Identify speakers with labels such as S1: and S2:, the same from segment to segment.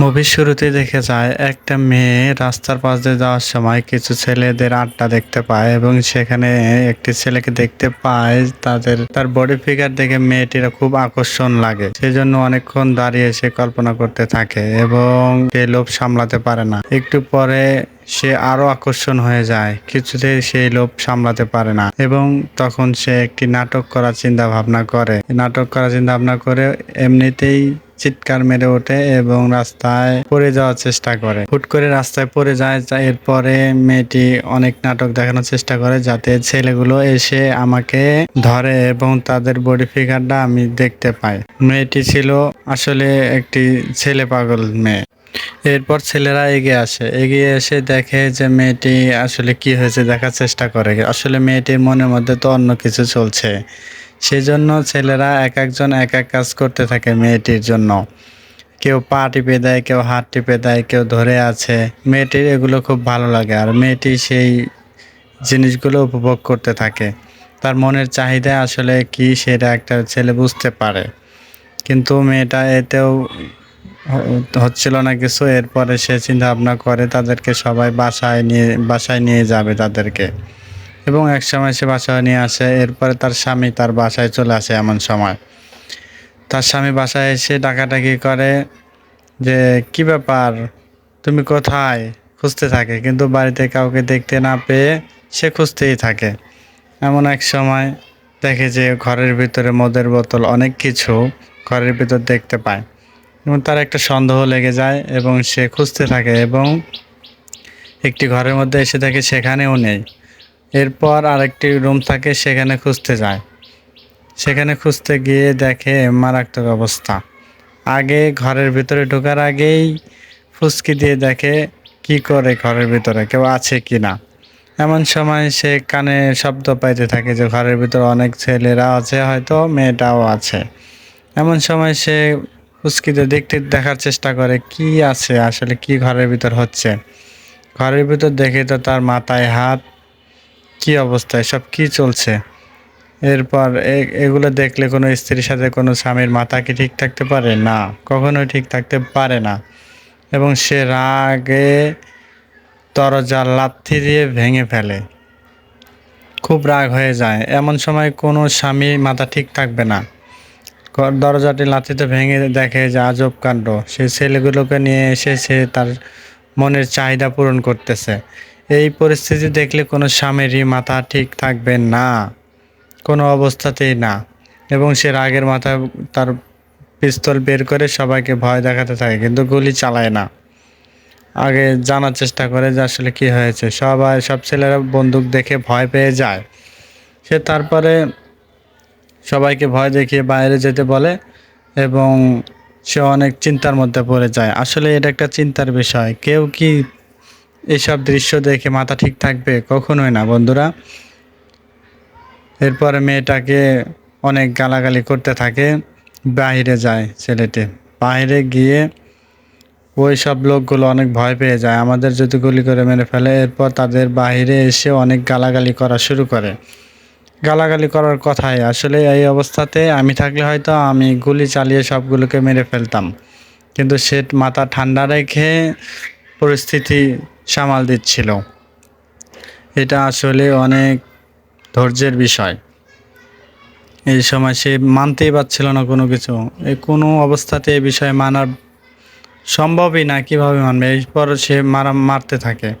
S1: মুভির শুরুতে দেখে যায়, একটা মেয়ে রাস্তার পাশ দিয়ে যাওয়ার সময় কিছু ছেলেদের আড্ডা দেখতে পায় এবং সেখানে একটি ছেলেকে দেখতে পায়। তাদের, তার বডি ফিগার দেখে মেয়েটির খুব আকর্ষণ লাগে। সেজন্য অনেকক্ষণ দাঁড়িয়ে সে কল্পনা করতে থাকে এবং সে লোভ সামলাতে পারে না। একটু পরে সে আরও আকর্ষণ হয়ে যায় কিছুতেই সেই লোভ সামলাতে পারে না এবং তখন সে একটি নাটক করার চিন্তা ভাবনা করে। নাটক করার চিন্তা ভাবনা করে এমনিতেই চিৎকার মেরে ওঠে এবং রাস্তায় পড়ে যাওয়ার চেষ্টা করে। হুট করে রাস্তায় পড়ে যায় এরপরে মেয়েটি অনেক নাটক দেখানোর চেষ্টা করে যাতে ছেলেগুলো এসে আমাকে ধরে এবং তাদের বডি ফিগারটা আমি দেখতে পাই। মেয়েটি ছিল আসলে একটি ছেলে পাগল মেয়ে। এরপর ছেলেরা এগিয়ে আসে। এগিয়ে এসে দেখে যে মেয়েটি আসলে কি হয়েছে দেখার চেষ্টা করে। আসলে মেয়েটির মনের মধ্যে তো অন্য কিছু চলছে। সেজন্য ছেলেরা এক একজন এক এক কাজ করতে থাকে মেয়েটির জন্য। কেউ পা টিপে দেয়, কেউ হাত টিপে দেয়, কেউ ধরে আছে। মেয়েটির এগুলো খুব ভালো লাগে আর মেয়েটি সেই জিনিসগুলো উপভোগ করতে থাকে। তার মনের চাহিদা আসলে কি সেটা একটা ছেলে বুঝতে পারে। কিন্তু মেয়েটা এতেও হচ্ছিল না কিছু, এরপরে সে চিন্তা ভাবনা করে তাদেরকে সবাই বাসায় নিয়ে বাসায় নিয়ে যাবে তাদেরকে। এবং এক সময় সে বাসায় নিয়ে আসে, এরপরে তার স্বামী তার বাসায় চলে আসে এমন সময়। তার স্বামী বাসায় এসে ডাকাডাকি করে যে, কি ব্যাপার? তুমি কোথায়? খুঁজতে থাকে, কিন্তু বাড়িতে কাউকে দেখতে না পেয়ে সে খুঁজতেই থাকে। এমন এক সময় দেখে যে, ঘরের ভিতরে মদের বোতল অনেক কিছু ঘরের ভিতর দেখতে পায়। এবং তার একটা সন্দেহ লেগে যায় এবং সে খুঁজতে থাকে এবং একটি ঘরের মধ্যে এসে থাকে সেখানেও নেই। এরপর আরেকটি রুম থাকে, সেখানে খুঁজতে যায়। সেখানে খুঁজতে গিয়ে দেখে মারাত্মক অবস্থা। আগে ঘরের ভিতরে ঢোকার আগেই ফুসকি দিয়ে দেখে, কি করে ঘরের ভিতরে, কেউ আছে কি না? এমন সময় সে কানে শব্দ পাইতে থাকে যে, ঘরের ভিতরে অনেক ছেলেরা আছে, হয়তো মেয়েটাও আছে। এমন সময় সে ফুসকিতে দেখতে, দেখার চেষ্টা করে, কি আছে? আসলে কি ঘরের ভিতর হচ্ছে? ঘরের ভিতর দেখে তো তার মাথায় হাত কি অবস্থায়? সব কি চলছে? এরপর এগুলো দেখলে কোনো স্ত্রীর সাথে কোনো স্বামীর মাথা কি ঠিক থাকতে পারে? না, কখনোই ঠিক থাকতে পারে না। এবং সে রাগে দরজা লাথি দিয়ে ভেঙে ফেলে। খুব রাগ হয়ে যায়। এমন সময় কোনো স্বামী মাথা ঠিক থাকবে না। দরজাটি লাথিতে ভেঙে দেখে যে আজব কাণ্ড। সে ছেলেগুলোকে নিয়ে এসে সে তার মনের চাহিদা পূরণ করতেছে। এই পরিস্থিতি দেখলে কোনো স্বামীরই মাথা ঠিক থাকবে না, কোনো অবস্থাতেই না। এবং সে রাগের মাথা তার পিস্তল বের করে সবাইকে ভয় দেখাতে থাকে, কিন্তু গুলি চালায় না। আগে জানার চেষ্টা করে যে আসলে কি হয়েছে। সবাই, সব ছেলেরা বন্দুক দেখে ভয় পেয়ে যায়। সে তারপরে সবাইকে ভয় দেখিয়ে বাইরে যেতে বলে এবং সে অনেক চিন্তার মধ্যে পড়ে যায়। আসলে এটা একটা চিন্তার বিষয়। কেউ কি এসব দৃশ্য দেখে মাথা ঠিক থাকবে কখনোই না, বন্ধুরা। এরপরে মেয়েটাকে অনেক গালাগালি করতে থাকে বাইরে যায় ছেলেটি। বাইরে গিয়ে ওই সব লোকগুলো অনেক ভয় পেয়ে যায়, আমাদের যদি গুলি করে মেরে ফেলে, এরপর তাদের বাইরে এসে অনেক গালাগালি করা শুরু করে। গালাগালি করার কথাই, আসলে এই অবস্থাতে আমি থাকলে হয়তো আমি গুলি চালিয়ে সবগুলোকে মেরে ফেলতাম। কিন্তু সে মাথা ঠান্ডা রেখে পরিস্থিতি সামাল দিচ্ছিল। এটা আসলে অনেক ধৈর্যের বিষয়। এই সময় সে মানতেই পারছিল না কোনো কিছু। এই কোনো অবস্থাতে এই বিষয়ে মানার সম্ভবই না কীভাবে মানবে। এরপর সে মারা, মারতে থাকে।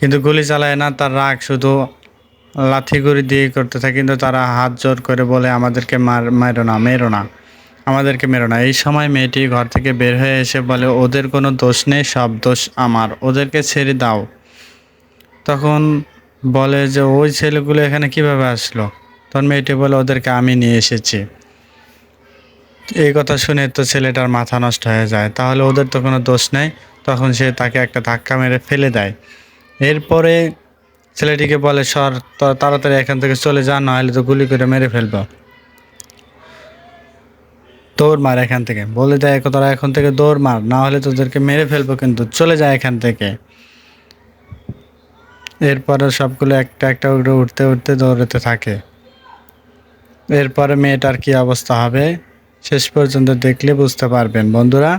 S1: কিন্তু গুলি চালায় না, তার রাগ শুধু লাথি গুড়ি দিয়ে করতে থাকে। কিন্তু তারা হাত জোর করে বলে, আমাদেরকে মার মেরো না মেরো না। আমাদেরকে মেরো না। এই সময় মেয়েটি ঘর থেকে বের হয়ে এসে বলে, ওদের কোনো দোষ নেই, সব দোষ আমার। ওদেরকে ছেড়ে দাও। তখন বলে যে, ওই ছেলেগুলো এখানে কীভাবে আসলো? তখন মেয়েটি বলে, ওদেরকে আমি নিয়ে এসেছি। এই কথা শুনে তো ছেলেটার মাথা নষ্ট হয়ে যায়। তাহলে ওদের তো কোনো দোষ নেই। তখন সে তাকে একটা ধাক্কা মেরে ফেলে দেয়। এরপরে ছেলেটিকে বলে, সর তাড়াতাড়ি এখান থেকে চলে যা, নাহলে তো গুলি করে মেরে ফেলব। দৌড় মার এখান থেকে। বলে দেয় তোরা এখন থেকে দৌড় মার, না হলে তোদেরকে মেরে ফেলব কিন্তু চলে যায় এখান থেকে। এরপরে সবগুলো একটা একটা করে উঠতে উঠতে দৌড়াতে থাকে। এরপরে মেয়েটার কি অবস্থা হবে, শেষ পর্যন্ত দেখলে বুঝতে পারবেন। বন্ধুরা,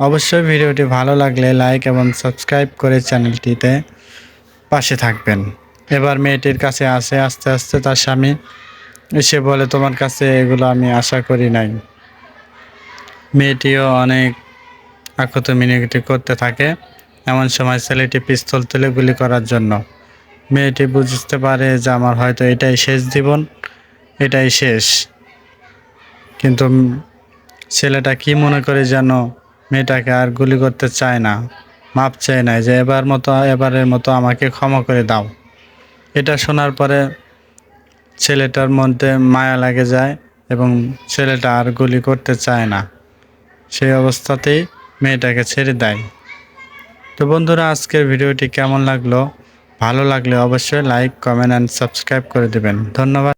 S1: অবশ্যই ভিডিওটি ভালো লাগলে লাইক এবং সাবস্ক্রাইব করে চ্যানেলটিতে পাশে থাকবেন। এবার মেয়েটির কাছে আসে, আস্তে আস্তে তার স্বামী এসে বলে, তোমার কাছে এগুলো আমি আশা করি নাই। মেয়েটিও অনেক আকুত মিনতি করতে থাকে, এমন সময় ছেলেটি পিস্তল তুলে গুলি করার জন্য। মেয়েটি বুঝতে পারে যে আমার হয়তো এটাই শেষ জীবন, এটাই শেষ। কিন্তু ছেলেটা কি মনে করে যেন মেয়েটাকে আর গুলি করতে চায় না, মাপ চায় না যে এবার মতো, এবারের মতো আমাকে ক্ষমা করে দাও। এটা শোনার পরে ছেলেটার মধ্যে মায়া লাগে যায় এবং ছেলেটা আর গুলি করতে চায় না। সেই অবস্থাতেই মেয়েটাকে ছেড়ে দেয়। তো বন্ধুরা, আজকের ভিডিওটি কেমন লাগল? ভালো লাগলে অবশ্যই লাইক কমেন্ট অ্যান্ড সাবস্ক্রাইব করে দেবেন। ধন্যবাদ।